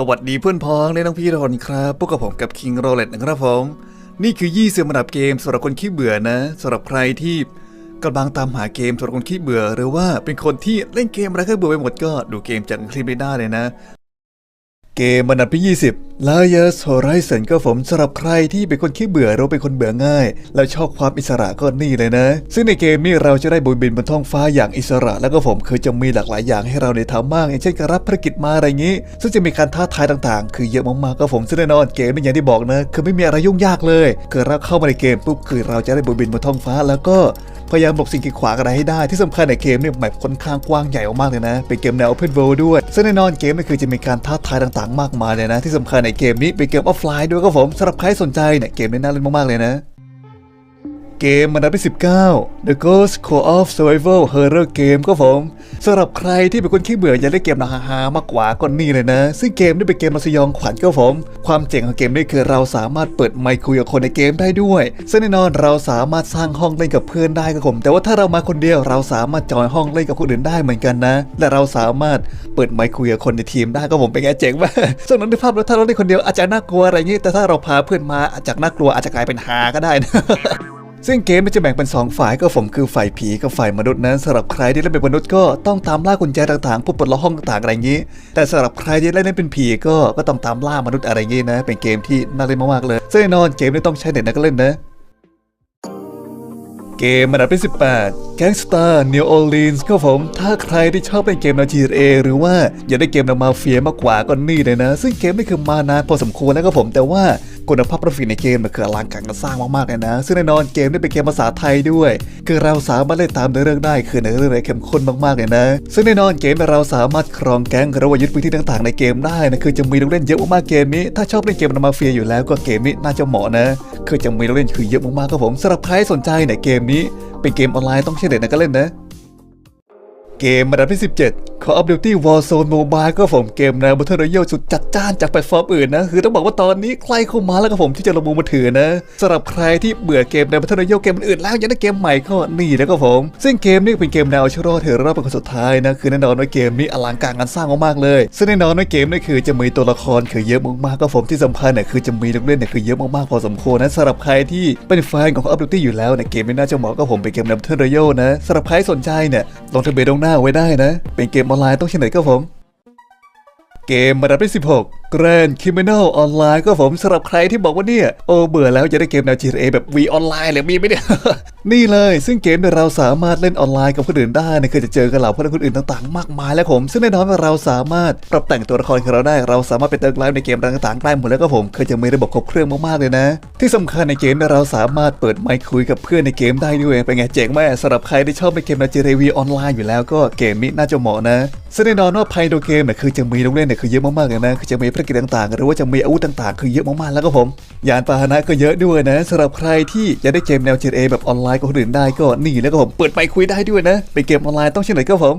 สวัสดีเพื่อนพ้องและน้องพี่ทุกคนครับพวกกับผมกับ King r o l e t นะครับผม นี่คือ 20อันดับเกมสำหรับคนขี้เบื่อนะสำหรับใครที่กำลังตามหาเกมสำหรับคนขี้เบื่อ หรือว่าเป็นคนที่เล่นเกมอะไรก็เบื่อไปหมดก็ดูเกมจากคลิปนี้ได้เลยนะ เกมอันดับที่ 20 Liars Horizon ก็ผมสำหรับใครที่เป็นคนขี้เบื่อหรือเป็นคนเบื่อง่าย แล้วชอบความอิสระก็นี่เลยนะ ซึ่งในเกมนี้เราจะได้บุบินบนท้องฟ้าอย่างอิสระ แล้วก็ผมคือจะมีหลากหลายอย่างให้เราได้ทำมาก อย่างเช่นการรับภารกิจมาอะไรอย่างนี้ ซึ่งจะมีการท้าทายต่างๆ คือเยอะมากๆก็ผมซึ่งแน่นอนเกมนี้อย่างที่บอกนะ คือไม่มีอะไรยุ่งยากเลย คือเราเข้ามาในเกมปุ๊บคือเราจะได้บุบินบนท้องฟ้าแล้วก็ พยายามหลบสิ่งกีดขวางอะไรให้ได้ที่สำคัญในเกมเนี่ยแมปค่อนข้างกว้างใหญ่มากๆเลยนะ เป็นเกมแนว Open World ด้วย ซึ่งแน่นอนเกมนี่คือจะมีการท้าทายต่างๆ มากมายเลยนะ ที่สำคัญในเกมนี้เป็นเกมออฟไลน์ด้วยครับผมสำหรับใครสนใจเนี่ยเกมนี้น่าเล่นมากๆเลยนะ เกมอันดับที่ 19 The Ghost Co-op Survival Horror Game ก็ผมสำหรับใครที่เป็นคนขี้เบื่ออยากได้เกมนังฮาๆมากกว่าก็นี่เลยนะ ซึ่งเกมนี้เป็นเกมมาสยองขวัญก็ผม ความเจ๋งของเกมนี้คือเราสามารถเปิดไมค์คุยกับคนในเกมได้ด้วย ซึ่งแน่นอนเราสามารถสร้างห้องเล่นกับเพื่อนได้ก็ผม แต่ว่าถ้าเรามาคนเดียวเราสามารถจอยห้องเล่นกับคนอื่นได้เหมือนกันนะ และเราสามารถเปิดไมค์คุยกับคนในทีมได้ก็ผมเป็นไงเจ๋งมากส่วนนั้นในภาพแล้วถ้าเราเล่นคนเดียวอาจจะน่ากลัวอะไรอย่างนี้ แต่ถ้าเราพาเพื่อนมาอาจจะน่ากลัวอาจจะกลายเป็นฮาก็ได้นะ ซึ่งเกมมันจะแบ่งเป็น 2 ฝ่ายก็ผมคือฝ่ายผีกับฝ่ายมนุษย์นั้นสำหรับใครที่เล่นเป็นมนุษย์ก็ต้องตามล่ากุญแจต่างๆพวกปลดล็อกห้องต่างๆอะไรอย่างนี้ แต่สำหรับใครที่เล่นเป็นผีก็ก็ต้องตามล่ามนุษย์อะไรอย่างนี้นะ เป็นเกมที่น่าเล่นมากๆเลยซึ่งแน่นอนเกมนี้ต้องใช้เน็ตนะก็เล่นนะเกมอันดับที่18 Gangstar New Orleans ก็ผม ถ้าใครที่ชอบเล่นเกมแนว GTA หรือว่าอยากได้เกมแนวมาเฟียมากกว่าก็นี่เลยนะ ซึ่งเกมนี่คือมานานพอสมควรแล้วก็ผม แต่ว่า คุณภาพกราฟิกในเกมมันคืออลังการงานสร้างมากๆเลยนะ ซึ่งแน่นอนเกมนี่เป็นเกมภาษาไทยด้วย คือเราสามารถเล่นตามเนื้อเรื่องได้คือเนื้อเรื่องเนี่ยเข้มข้นมากๆเลยนะ ซึ่งแน่นอนเกมเราสามารถครองแก๊งหรือว่ายึดพื้นที่ต่างๆ ในเกมได้นะคือจะมีลูกเล่นเยอะมากๆเกมนี้ ถ้าชอบเล่นเกมนวมาเฟียอยู่แล้วก็เกมนี้น่าจะเหมาะนะ คือจะมีลูกเล่นคือเยอะมากๆครับผมสำหรับใครสนใจเนี่ยเกมนี้ เป็นเกมออนไลน์ต้องใช้เน็ตนะก็เล่นนะ เกมอันดับที่ 17 Call of Duty Warzone Mobile ก็ผมเกมแนวบัตเทิลรอยัลสุดจัดจ้านจากแพลตฟอร์มอื่นนะ คือต้องบอกว่าตอนนี้ใกล้เข้ามาแล้วก็ผมที่จะลงมือมาถือนะสำหรับใครที่เบื่อเกมแนวบัตเทิลรอยัลเกมอื่นแล้วอยากได้เกมใหม่ก็นี่แล้วก็ผม ซึ่งเกมนี้เป็นเกมแนวเชวรอดเธอรอบเป็นคนสุดท้ายนะ คือแน่นอนว่าเกมนี้อลังการงานสร้างมากๆเลย ซึ่งแน่นอนว่าเกมนี้คือจะมีตัวละครคือเยอะมากๆก็ผมที่สำคัญเนี่ยคือจะมีลูกเล่นเนี่ยคือเยอะมากๆพอสมควรนะสำหรับใครที่เป็นแฟนของ Call of Duty อยู่แล้วเนี่ยเกมนี้น่าจะเหมาะกับผมเป็นเกมแนวบัตเทิลรอยัลนะสำหรับใครสนใจเนี่ยลงทะเบียนล่วงหน้าไว้ได้นะ เป็นเกมออนไลน์ต้องเช่นไหนครับผม เกมอันดับที่ 16 Grand Criminal Online ก็ผมสำหรับใครที่บอกว่าเนี่ย โอ้เบื่อแล้วจะได้เกมแนว GTA แบบ V ออนไลน์เลยมีไหมเนี่ย นี่เลยซึ่งเกมเนี่ยเราสามารถเล่นออนไลน์กับคนอื่นได้นะคือจะเจอกับเหล่าเพื่อนคนอื่นต่างๆ มากมายแล้วผม ซึ่งแน่นอนว่าเราสามารถปรับแต่งตัวละครของเราได้ เราสามารถไปเติมไลฟ์ในเกมต่างๆได้หมดแล้วก็ผมเคยจะมีระบบครบเครื่องมากๆเลยนะ ที่สำคัญในเกมเนี่ยเราสามารถเปิดไมค์คุยกับเพื่อนในเกมได้ด้วยเป็นไงเจ๋งไหมสำหรับใครที่ชอบในเกมแนว GTA V ออนไลน์อยู่แล้วก็เกมนี้น่าจะเหมาะนะซึ่งแน่นอนว่าภายในตัวเกมเนี่ยคือจะมีลูกเล่นคือเยอะมากๆเลยนะคือจะมีภารกิจต่างๆ หรือว่าจะมีอาวุธต่างๆ คือเยอะมากๆแล้วก็ผม ยานพาหนะก็เยอะด้วยนะสำหรับใครที่อยากได้เกมแนว GTA แบบออนไลน์กับคนอื่นได้ก็นี่แล้วก็ผมเปิดไปคุยได้ด้วยนะเป็นเกมออนไลน์ต้องเช่นไหนก็ผม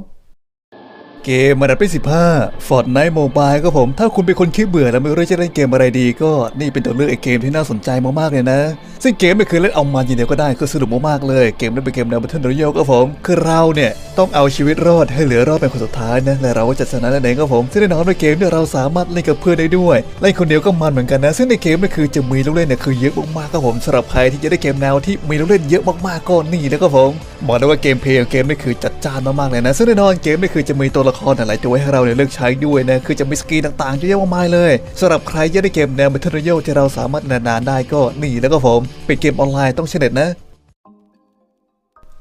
เกมอันดับที่15 Fortnite Mobile ก็ผม ถ้าคุณเป็นคนขี้เบื่อแล้วไม่รู้จะเล่นเกมอะไรดี ก็นี่เป็นตัวเลือกไอเกมที่น่าสนใจมากๆเลยนะ ซึ่งเกมไม่เคยเล่นเอามันอย่างเดียวก็ได้คือสนุกมากๆเลย เกมนี้เป็นเกมแนว Battle Royale ก็ผม คือเราเนี่ยต้องเอาชีวิตรอดให้เหลือรอดเป็นคนสุดท้ายนะและเราก็จะชนะนั่นเองก็ผมซึ่งแน่นอนในเกมเนี่ยเราสามารถเล่นกับเพื่อนได้ด้วยเล่นคนเดียวก็มันเหมือนกันนะ ซึ่งในเกมนี่คือจะมีลูกเล่นเนี่ยคือเยอะมากๆก็ผมสำหรับใครที่จะได้เกมแนวที่มีลูกเล่นเยอะมากๆก็นี่แล้วก็ผมบอกได้ว่าเกมเพลย์ของเกมนี่คือจัดจ้านมากๆเลยนะซึ่งแน่นอนเกมนี่คือจะมีตัวละครหลายตัวให้เราเนี่ยเลือกใช้ด้วยนะ คือจะมีสกีต่างๆเยอะแยะมากมายเลยสำหรับใครอยากได้เกมแนว Battle Royale ที่เราสามารถนานๆได้ก็นี่แล้วก็ผม เป็นเกมออนไลน์ต้องเช็ตนะ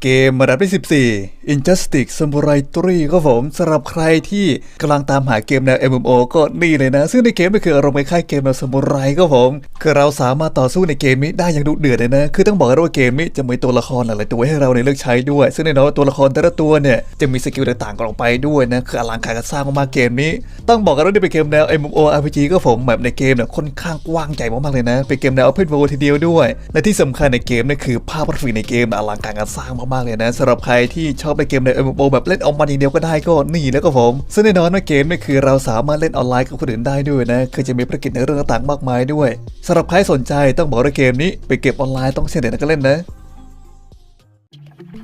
เกมอันดับที่14 Injustice Samurai 3ก็ผมสำหรับใครที่กำลังตามหาเกมแนว MMO ก็นี่เลยนะ ซึ่งในเกมนี่คืออารมณ์คล้ายเกมแนวซามูไรก็ผมคือเราสามารถต่อสู้ในเกมนี้ได้อย่างดุเดือดเลยนะ คือต้องบอกกันว่าเกมนี้จะมีตัวละครหลายๆตัวให้เราในเลือกใช้ด้วย ซึ่งในน้อยตัวละครแต่ละตัวเนี่ยจะมีสกิลต่างๆกันออกไปด้วยนะคืออลังการการสร้างมากๆเกมนี้ ต้องบอกกันว่านี่เป็นเกมแนว MMO RPG ก็ผมแบบในเกมเนี่ยค่อนข้างกว้างใหญ่มากๆเลยนะเป็นเกมแนว Open World ทีเดียวด้วยและที่สำคัญในเกมนี่คือภาพกราฟิกในเกมอลังการการสร้างมากๆเลยนะสำหรับใครที่ชอบในเกมใน MMO แบบเล่นออนไลน์อย่างเดียวก็ได้ก็นี่แล้วก็ผมซึ่งแน่นอนว่าเกมนี่คือเราสามารถเล่นออนไลน์กับคนอื่นได้ด้วยนะคือจะมีภารกิจในเรื่องต่างๆมากมายด้วยสำหรับใครสนใจต้องบอกว่าเกมนี้ไปเก็บออนไลน์ต้องเสียเด็ดก็เล่นนะ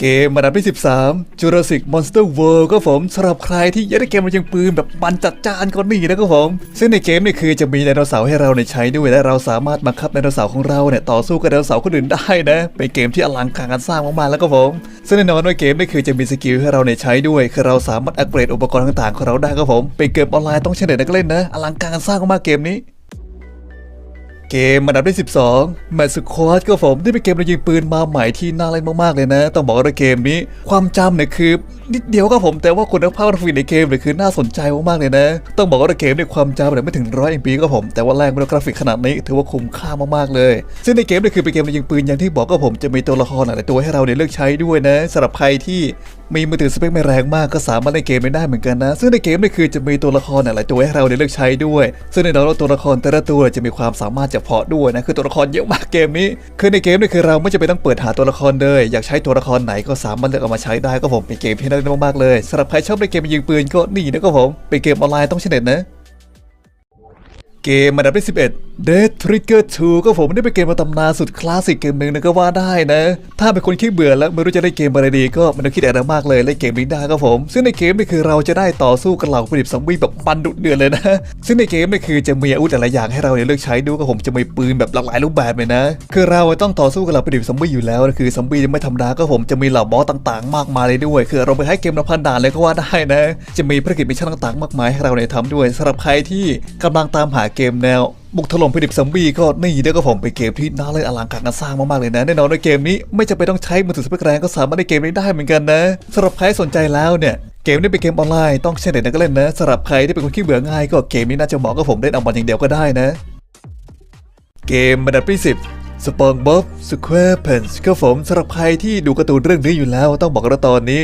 เกมอันดับที่ 13 Jurassic Monster World ก็ผมสำหรับใครที่อยากได้เกมมันยังปืนแบบมันจัดจานก็นี่นะครับผม ซึ่งในเกมนี่คือจะมีไดโนเสาร์ให้เราเนี่ยใช้ด้วยและเราสามารถบังคับไดโนเสาร์ของเราเนี่ยต่อสู้กับไดโนเสาร์คนอื่นได้นะเป็นเกมที่อลังการการสร้างมากๆแล้วก็ผม ซึ่งแน่นอนว่าเกมนี่คือจะมีสกิลให้เราเนี่ยใช้ด้วย คือเราสามารถอัปเกรดอุปกรณ์ต่างๆของเราได้ครับผมเป็นเกมออนไลน์ต้องใช้เน็ตนักเล่นนะอลังการการสร้างมากๆเกมนี้ เกมอันดับที่ 12 m a t s q u a d ก็ผมได้เป็นเกมระยิงปืนมาใหม่ที่น่าเล่นมากๆเลยนะ ต้องบอกว่าเกมนี้ความจำเนี่ยคือ นิดเดียวก็ผมแต่ว่าคุณภาพกราฟิกในเกมเนี่ยคือน่าสนใจมากๆเลยนะ ต้องบอกว่าเกมเนี่ยความจำเนี่ยไม่ถึงร้อยเอ็มบีก็ผม แต่ว่าแรงด้วยกราฟิกขนาดนี้ถือว่าคุ้มค่ามากๆเลย ซึ่งในเกมเนี่ยคือเป็นเกมระยิงปืนอย่างที่บอกก็ผมจะมีตัวละครหลายตัวให้เราเนี่ยเลือกใช้ด้วยนะสำหรับใครที่มีมือถือสเปคไม่แรงมากก็สามารถเล่นเกมได้เหมือนกันนะ ซึ่งในเกมเนี่ยคือจะมีตัวละครหลายตัวให้เราเนี่ยเลือกใช้ด้วย ซึ่งในนั้นตัวละครแต่ละตัวจะมีความสามารถเฉพาะด้วยนะคือตัวละครเยอะมากเกมนี้ คือในเกมนี่คือเราไม่จำเป็นต้องเปิดหาตัวละครเลยอยากใช้ตัวละครไหนก็สามารถเลือกเอามาใช้ได้ก็ผมเป็นเกมที่น่าเล่นมากๆเลยสำหรับใครชอบเล่นเกมยิงปืนก็นี่นะครับผมเป็นเกมออนไลน์ต้องใช้เน็ตนะ เกมอันดับที่11 Dead Trigger 2 ก็ผมได้เป็นเกมมาตำนานสุดคลาสสิกเกมหนึ่งนะก็ว่าได้นะ ถ้าเป็นคนขี้เบื่อแล้วไม่รู้จะได้เกมอะไรดีก็ไม่ต้องคิดอะไรมากเลยเล่นเกมนี้ได้ก็ผม ซึ่งในเกมนี่คือเราจะได้ต่อสู้กับเหล่าผลิตซอมบี้แบบมันดุเดือดเลยนะ ซึ่งในเกมนี่คือจะมีอาวุธหลายอย่างให้เราเลือกใช้ดูก็ผมจะมีปืนแบบหลากหลายรูปแบบเลยนะ คือเราต้องต่อสู้กับเหล่าผลิตซอมบี้อยู่แล้วนะคือซอมบี้ไม่ธรรมดาก็ผมจะมีเหล่าบอสต่างๆ มากมายเลยด้วย คือเราไปให้เกมละพันด่านเลยก็ว่าได้นะ จะมีภารกิจมิชชั่นต่างๆ มากมายให้เราเนี่ยทำด้วยสำหรับใครที่กำลังตามหาเกมแนวบุกถล่มผลิตซอมบี้ก็นี่เด้อก็ผมเป็นเกมที่น่าเล่นอลังการงานสร้างมากๆเลยนะแน่นอนในเกมนี้ไม่จำเป็นต้องใช้มือถือสเปคแรงก็สามารถเล่นเกมนี้ได้เหมือนกันนะสำหรับใครสนใจแล้วเนี่ยเกมนี้เป็นเกมออนไลน์ต้องใช้เน็ตก็เล่นนะสำหรับใครที่เป็นคนขี้เบื่อง่ายก็เกมนี้น่าจะเหมาะกับผมเล่นเอาบอลอย่างเดียวก็ได้นะ เกมอันดับที่10สปองบ๊อบสแควร์เพนส์ก็ผมสำหรับใครที่ดูการ์ตูนเรื่องนี้อยู่แล้ว ต้องบอกกันว่าตอนนี้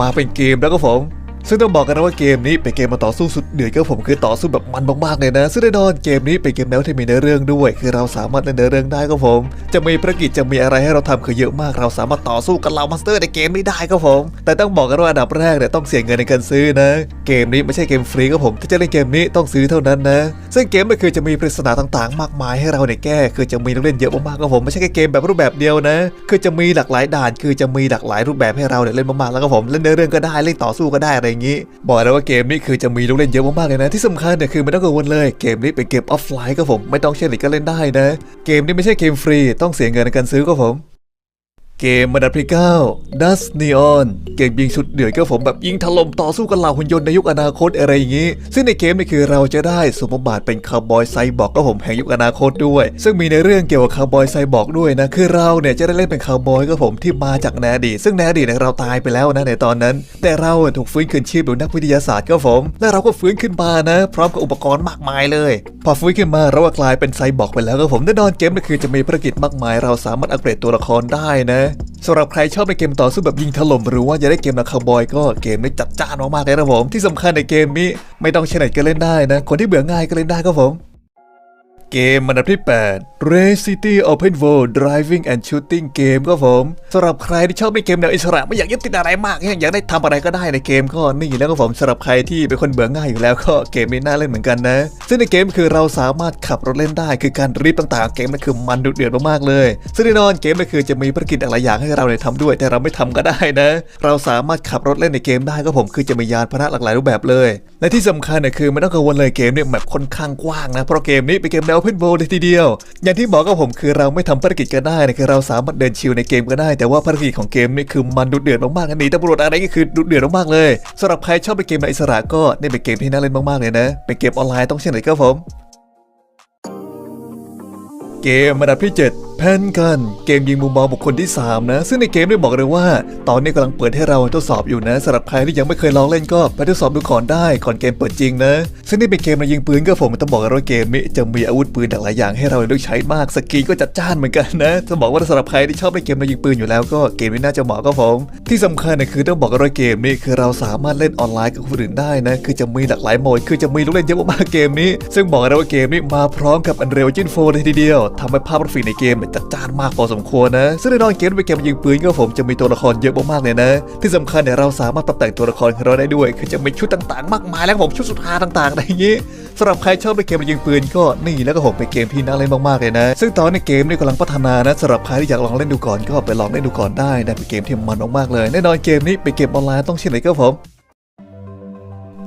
มาเป็นเกมแล้วก็ผม ซึ่งต้องบอกกันนะว่าเกมนี้เป็นเกมมาต่อสู้สุดเดือดก็ผมคือต่อสู้แบบมันมากๆเลยนะ ซึ่งแน่นอนเกมนี้เป็นเกมแนวที่มีเนื้อเรื่องด้วย คือเราสามารถเล่นเนื้อเรื่องได้ก็ผม จะมีภารกิจจะมีอะไรให้เราทำคือเยอะมาก เราสามารถต่อสู้กับเหล่ามอนสเตอร์ในเกมนี้ได้ก็ผม แต่ต้องบอกกันว่าอันดับแรกเนี่ยต้องเสียเงินในการซื้อนะ เกมนี้ไม่ใช่เกมฟรีก็ผมถ้าจะเล่นเกมนี้ต้องซื้อเท่านั้นนะ ซึ่งเกมมันคือจะมีปริศนาต่างๆ มากมายให้เราเนี่ยแก้ คือจะมีนักเล่นเยอะมากๆก็ผมไม่ใช่แค่เกมแบบรูปแบบเดียวนะ คือจะมีหลากหลายด่าน คือจะมีหลากหลายรูปแบบให้เราเนี่ยเล่นมากๆแล้วก็ผมเล่นเนื้อเรื่องก็ได้เล่นต่อสู้ก็ได้อะไรอย่างนี้ บอกเลยว่าเกมนี้คือจะมีลูกเล่นเยอะมากๆเลยนะ ที่สำคัญเนี่ยคือไม่ต้องกังวลเลยเกมนี้เป็นเกมออฟไลน์ก็ผมไม่ต้องเชื่อหลีกก็เล่นได้นะ เกมนี้ไม่ใช่เกมฟรีต้องเสียเงินในการซื้อก็ผม เกมอันดับที่9 Dust Neon เกมยิงชุดเดือดก็ผมแบบยิงถล่มต่อสู้กับเหล่าหุ่นยนต์ในยุคอนาคตอะไรอย่างนี้ ซึ่งในเกมนี่คือเราจะได้สวมบทบาทเป็นคาวบอยไซบอร์กก็ผมแห่งยุคอนาคตด้วย ซึ่งมีในเรื่องเกี่ยวกับคาวบอยไซบอร์กด้วยนะ คือเราเนี่ยจะได้เล่นเป็นคาวบอยก็ผมที่มาจากในอดีตซึ่งในอดีตเนี่ยเราตายไปแล้วนะในตอนนั้น แต่เราถูกฟื้นคืนชีพโดยนักวิทยาศาสตร์ก็ผม และเราก็ฟื้นขึ้นมานะ พร้อมกับอุปกรณ์มากมายเลย พอฟื้นขึ้นมาเราก็กลายเป็นไซบอร์กไปแล้วก็ผมแน่นอนเกมนี่คือจะมีภารกิจมากมาย เราสามารถอัปเกรดตัวละครได้นะสำหรับใครชอบในเกมต่อสู้แบบยิงถล่มหรือว่าจะได้เกมแบบคาวบอยก็เกมนี้จัดจ้านมากๆเลยนะผมที่สำคัญในเกมนี้ไม่ต้องใช้เน็ตก็เล่นได้นะ คนที่เบื่อง่ายก็เล่นได้ครับผม เกมอันดับที่ 8 Race City Open World Driving and Shooting เกมก็ผมสำหรับใครที่ชอบในเกมแนวอิสระไม่อยากยึดติดอะไรมาก อยากได้ทำอะไรก็ได้ในเกมก็นี่แล้วก็ผมสำหรับใครที่เป็นคนเบื่อง่ายอยู่แล้วก็เกมนี้น่าเล่นเหมือนกันนะ ซึ่งในเกมคือเราสามารถขับรถเล่นได้คือการรีบต่างๆ เกมมันคือมันดุเดือดมากๆเลย ซึ่งแน่นอนเกมมันคือจะมีภารกิจหลายอย่างให้เราเนี่ยทำด้วย แต่เราไม่ทำก็ได้นะ เราสามารถขับรถเล่นในเกมได้ก็ผมคือจะมียานพาหนะหลากหลายรูปแบบเลย และที่สำคัญเนี่ยคือไม่ต้องกังวลเลยเกมเนี่ยแบบค่อนข้างกว้างนะเพราะเกมนี้เป็นเกมแนว Open World เลยทีเดียว อย่างที่บอกกับผมคือเราไม่ทำภารกิจก็ได้นะคือเราสามารถเดินชิลในเกมก็ได้ แต่ว่าภารกิจของเกมนี่คือมันดุเดือดมากๆอันนี้ตำรวจอะไรก็คือดุเดือดมากๆเลยสำหรับใครชอบเป็นเกมในอิสระก็นี่เป็นเกมที่น่าเล่นมากๆเลยนะเป็นเกมออนไลน์ต้องเช่นไหนครับผม เกมระดับที่ 7 แพนกันเกมยิงมุมมองบุคคลที่ 3 นะ ซึ่งในเกมได้บอกเลยว่า ตอนนี้กำลังเปิดให้เราทดสอบอยู่นะสำหรับใครที่ยังไม่เคยลองเล่นก็ไปทดสอบดูก่อนได้ก่อนเกมเปิดจริงนะ ซึ่งนี่เป็นเกมมายิงปืนก็ผมต้องบอกกันว่าเกมนี้จะมีอาวุธปืนหลายอย่างให้เราเลือกใช้มากสกีก็จัดจ้านเหมือนกันนะจะบอกว่าสำหรับใครที่ชอบเล่นเกมมายิงปืนอยู่แล้วก็เกมนี้น่าจะเหมาะก็ผม ที่สำคัญเนี่ยคือต้องบอกกันว่าเกมนี้คือเราสามารถเล่นออนไลน์กับคนอื่นได้นะคือจะมีหลากหลายโหมดคือจะมีลูกเล่นเยอะมากๆเกมนี้ ซึ่งบอกเลยว่าเกมนี้มาพร้อมกับ Unreal Engine 4เลยทีเดียวทำให้ภาพกราฟิกในเกมจัดจ้านมากพอสมควรนะ ซึ่งแน่นอนเกมเป็นเกมยิงปืนก็ผมจะมีตัวละครเยอะมากๆเลยนะ ที่สำคัญเนี่ยเราสามารถปรับแต่งตัวละครของเราได้ด้วย คือจะมีชุดต่างๆ มากมายแล้วผมชุดสุดฮาต่างๆอะไรอย่างงี้สำหรับใครชอบเล่นเกมยิงปืนก็นี่แล้วก็ผมเป็นเกมที่น่าเล่นมากๆเลยนะ ซึ่งตอนในเกมนี่กำลังพัฒนานะสำหรับใครที่อยากลองเล่นดูก่อนก็ไปลองเล่นดูก่อนได้นะเป็นเกมที่มันมากๆเลยแน่นอนเกมนี้เป็นเกมออนไลน์ต้องเชื่อเลยครับผม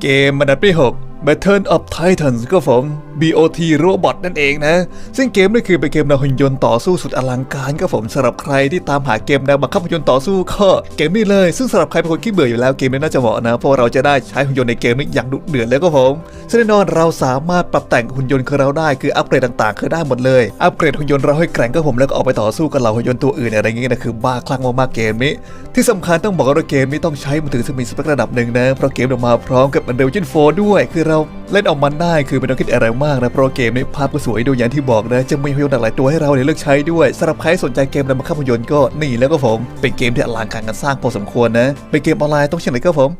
เกมมันดับที่6 Battle of Titans ก็ผม BOT Robot นั่นเองนะ ซึ่งเกมนี่คือเป็นเกมแนวหุ่นยนต์ต่อสู้สุดอลังการก็ผมสำหรับใครที่ตามหาเกมแนวบังคับหุ่นยนต์ต่อสู้ก็เกมนี้เลย ซึ่งสำหรับใครเป็นคนขี้เบื่ออยู่แล้วเกมนี้น่าจะเหมาะนะ เพราะเราจะได้ใช้หุ่นยนต์ในเกมนี้อย่างดุเดือดเลยก็ผมซึ่งแน่นอนเราสามารถปรับแต่งหุ่นยนต์ของเราได้คืออัปเกรดต่างๆคือได้หมดเลยอัปเกรดหุ่นยนต์เราให้แกร่งก็ผมแล้วก็ออกไปต่อสู้กับเหล่าหุ่นยนต์ตัวอื่นอะไรเงี้ยนะคือบ้าคลั่งมากๆเกมนี้ ที่สำคัญต้องบอกว่าเกมนี้ต้องใช้มือถือซึ่งมีสเปคระดับหนึ่งนะเพราะเกมออกมาพร้อมกับ Unreal Engine 4ด้วย คือเราเล่นออกมันได้คือไม่ต้องคิดอะไรมากนะเพราะเกมนี้ภาพก็สวยดูอย่างที่บอกนะจะมีหุ่นยนต์หลากหลายตัวให้เราเนี่ยเลือกใช้ด้วยสำหรับใครสนใจเกมนำมาขับหุ่นยนต์ก็นี่แล้วก็ผม เป็นเกมที่อลังการกันสร้างพอสมควรนะเป็นเกมออนไลน์ต้องเช่นไรก็ผม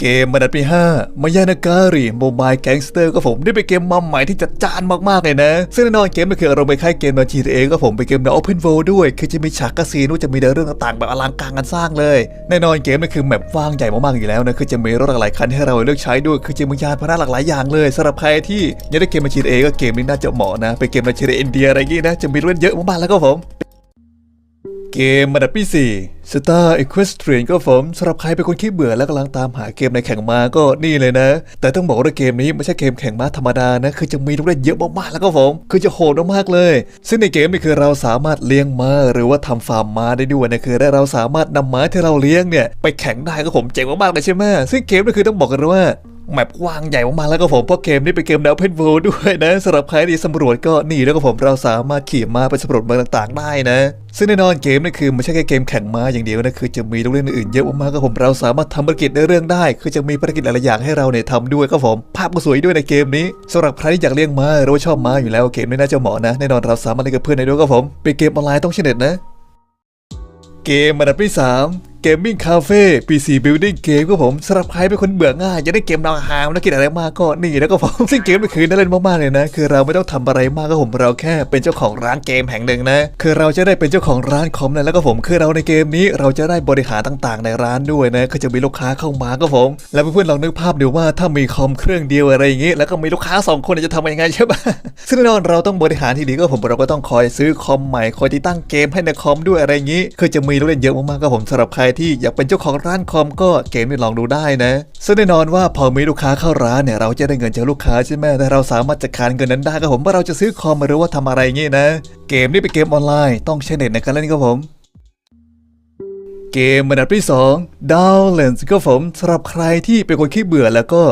เกมมันดับที่5มายานาการีโมบายแก๊งสเตอร์ก็ผมได้เป็นเกมมาใหม่ที่จัดจ้านมากๆเลยนะ ซึ่งแน่นอนเกมนี้คืออารมณ์ไปคล้ายเกมใน GTA ก็ผมเป็นเกมใน Open World ด้วย คือจะมีฉากคาสิโนจะมีเรื่องต่างๆ แบบอลังการกันสร้างเลย แน่นอนเกมนี้คือแมปกว้างใหญ่มากๆอยู่แล้วนะคือจะมีรถหลายคันให้เราเลือกใช้ด้วย คือจะมียานพาหนะหลากหลายอย่างเลยสำหรับใครที่อยากได้เกมใน GTA ก็เกมนี้น่าจะเหมาะนะเป็นเกมใน GTA อินเดียอะไรอย่างงี้นะจะมีเรื่องเยอะมากๆแล้วก็ผม เกมมันดับที่4 Star Equestrian ก็ผมสำหรับใครเป็นคนขี้เบื่อและกำลังตามหาเกมในแข่งม้าก็นี่เลยนะ แต่ต้องบอกว่าเกมนี้ไม่ใช่เกมแข่งม้าธรรมดานะ คือจะมีลูกเล่นเยอะมากๆแล้วก็ผมคือจะโหดมากๆเลย ซึ่งในเกมนี้คือเราสามารถเลี้ยงม้าหรือว่าทำฟาร์มม้าได้ด้วยนะคือได้เราสามารถนำม้าที่เราเลี้ยงเนี่ยไปแข่งได้ก็ผมเจ๋งมากๆเลยใช่ไหมซึ่งเกมนี้คือต้องบอกกันว่า แมปกว้างใหญ่มากๆแล้วก็ผมเพราะเกมนี้เป็นเกมแนวเพนโวด้วยนะสำหรับใครที่สำรวจก็นี่แล้วก็ผมเราสามารถขี่ม้าไปสำรวจเมืองต่างๆ ได้นะ ซึ่งแน่นอนเกมนี่คือไม่ใช่แค่เกมแข่งม้าอย่างเดียวนะคือจะมีลูกเล่นอื่นๆเยอะมากๆก็ผมเราสามารถทำภารกิจในเรื่องได้ คือจะมีภารกิจหลายๆอย่างให้เราเนี่ยทำด้วยก็ผมภาพก็สวยด้วยในเกมนี้สำหรับใครที่อยากเลี้ยงม้าหรือว่าชอบม้าอยู่แล้วเกมนี้น่าจะเหมาะนะแน่นอนเราสามารถเล่นกับเพื่อนได้ด้วยก็ผมเป็นเกมออนไลน์ต้องเชนเน็ตนะเกมอันดับที่3 Gaming Cafe PC Building Game ก็ผมสำหรับใครเป็นคนเบื่อง่ายอยากได้เกมแนวฮามแล้วกินอะไรมากก็นี่แล้วก็ผมซึ่งเกมนี่คือน่าเล่นมากๆเลยนะ คือเราไม่ต้องทำอะไรมากก็ผมเราแค่เป็นเจ้าของร้านเกมแห่งหนึ่งนะ คือเราจะได้เป็นเจ้าของร้านคอมนะแล้วก็ผมคือเราในเกมนี้เราจะได้บริหารต่างๆ ในร้านด้วยนะคือจะมีลูกค้าเข้ามาก็ผม แล้วเพื่อนๆลองนึกภาพดูว่าถ้ามีคอมเครื่องเดียวอะไรอย่างงี้แล้วก็มีลูกค้าสองคนจะทำยังไงใช่ปะซึ่งแน่นอนเราต้องบริหารที่ดีก็ผมเราก็ต้องคอยซื้อคอมใหม่คอยติดตั้งเกมให้ในคอมด้วยอะไรอย่างงี้คือจะมีลูกเล่นเยอะมากๆก็ผมสำหรับใครที่อยากเป็นเจ้าของร้านคอมก็เกมนี้ลองดูได้นะ ซึ่งแน่นอนว่าพอมีลูกค้าเข้าร้านเนี่ยเราจะได้เงินจากลูกค้าใช่ไหมแต่เราสามารถจัดการเงินนั้นได้ก็ผมว่าเราจะซื้อคอมหรือว่าทำอะไรงี้นะ เกมนี้เป็นเกมออนไลน์ต้องใช้เน็ตในการเล่นครับผมเกมอันดับที่ 2 Downlands ก็ผมสำหรับใครที่เป็นคนขี้เบื่อแล้วก็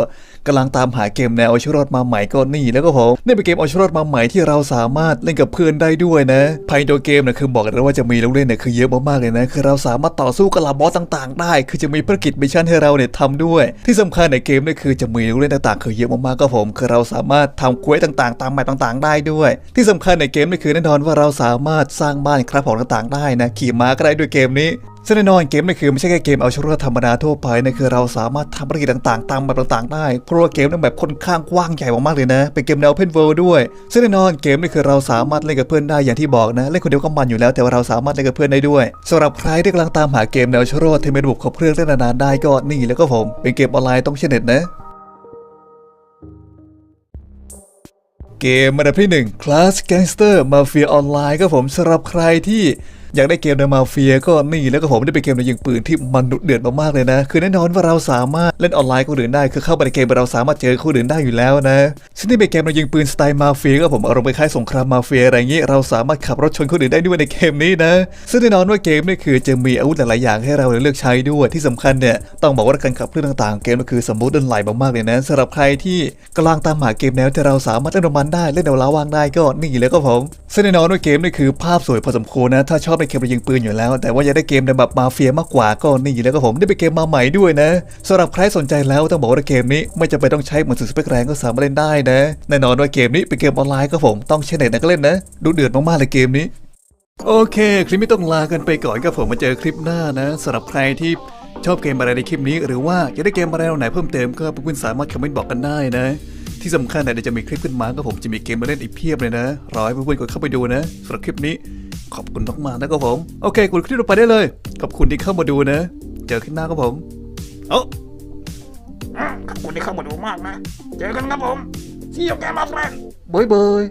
กำลังตามหาเกมแนวเอาชีวิตรอดมาใหม่ก็นี่แล้วก็ผมนี่เป็นเกมเอาชีวิตรอดมาใหม่ที่เราสามารถเล่นกับเพื่อนได้ด้วยนะภายในตัวเกมเนี่ยคือบอกกันเลยว่าจะมีลูกเล่นเนี่ยคือเยอะมากๆเลยนะคือเราสามารถต่อสู้กับล่าบอสต่างๆ ได้ คือจะมีภารกิจมิชชั่นให้เราเนี่ยทำด้วย ที่สำคัญในเกมเนี่ยคือจะมีลูกเล่นต่างๆ คือเยอะมากๆก็ผมคือเราสามารถทำเควสต่างๆ ตามแมปต่างๆ ได้ด้วย ที่สำคัญในเกมนี่คือแน่นอนว่าเราสามารถสร้างบ้านครับของต่างๆ ได้นะขี่ม้าก็ได้ด้วยเกมนี้ ซึ่งแน่นอนเกมนี่คือไม่ใช่แค่เกมเอาชีวิตรอดธรรมดาทั่วไปนะคือเราสามารถทำภารกิจต่างๆ ตามแบบต่างๆ ได้ เพราะว่าเกมนั้นแบบค่อนข้างกว้างใหญ่มากๆเลยนะ เป็นเกมแนวเพนเวิลด์ด้วย ซึ่งแน่นอนเกมนี่คือเราสามารถเล่นกับเพื่อนได้อย่างที่บอกนะ เล่นคนเดียวก็มันอยู่แล้วแต่ว่าเราสามารถเล่นกับเพื่อนได้ด้วยสำหรับใครที่กำลังตามหาเกมแนวชีวิตรอดที่มีระบบครบเครื่องเล่นนานๆได้ก็นี่แล้วก็ผมเป็นเกมออนไลน์ต้องเชนเน็ตนะเกมอันดับที่ 1 Class Gangster Mafia Online ก็ผมสำหรับใครที่ อยากได้เกมในมาเฟียก็นี่แล้วก็ผมได้เป็นเกมในยิงปืนที่มันดุเดือดมากๆเลยนะ คือแน่นอนว่าเราสามารถเล่นออนไลน์คนอื่นได้ คือเข้าไปในเกมเราสามารถเจอคนอื่นได้อยู่แล้วนะซึ่งนี่เป็นเกมในยิงปืนสไตล์มาเฟียก็ผมอารมณ์คล้ายสงครามมาเฟียอะไรอย่างนี้เราสามารถขับรถชนคนอื่นได้ด้วยในเกมนี้นะซึ่งแน่นอนว่าเกมนี่คือจะมีอาวุธหลายๆอย่างให้เราเลือกใช้ด้วยที่สำคัญเนี่ยต้องบอกว่าการขับเคลื่อนต่างๆ เกมก็คือสมูทเดินไหลมากๆเลยนะสำหรับใครที่กำลังตามหาเกมแนวที่เราสามารถเล่นมันได้เล่นเอาล้าวางได้ก็นี่แล้วก็ผมซึ่งแน่นอนว่าเกมนี่คือภาพสวยพอสมควรนะถ้าชอบในเกมยิงปืนอยู่แล้ว แต่ว่าอยากได้เกมในแบบมาเฟียมากกว่าก็นี่แล้วก็ผมได้เป็นเกมมาใหม่ด้วยนะสำหรับใครสนใจแล้วต้องบอกว่าเกมนี้ไม่จำเป็นต้องใช้มือถือสเปคแรงก็สามารถเล่นได้นะแน่นอนว่าเกมนี้เป็นเกมออนไลน์ก็ผมต้องใช้เน็ตนะก็เล่นนะ ดูเดือดมากๆเลยเกมนี้ โอเค คลิปนี้ต้องลากันไปก่อนกับผมมาเจอคลิปหน้านะสำหรับใครที่ชอบเกมอะไรในคลิปนี้ หรือว่าอยากได้เกมอะไรแนวไหนเพิ่มเติมก็เพื่อนๆสามารถคอมเมนต์บอกกันได้นะ ที่สำคัญเนี่ยเดี๋ยวจะมีคลิปขึ้นมาก็ผมจะมีเกมมาเล่นอีกเพียบเลยนะรอให้เพื่อนๆกดเข้าไปดูนะสำหรับคลิปนี้ขอบคุณมากๆนะครับผม โอเคกดคลิปต่อไปได้เลย ขอบคุณที่เข้ามาดูนะ เจอคลิปหน้าครับผม เอ้าอืมขอบคุณที่เข้ามาดูมากนะ เจอกันครับผม See you again my friend บายบาย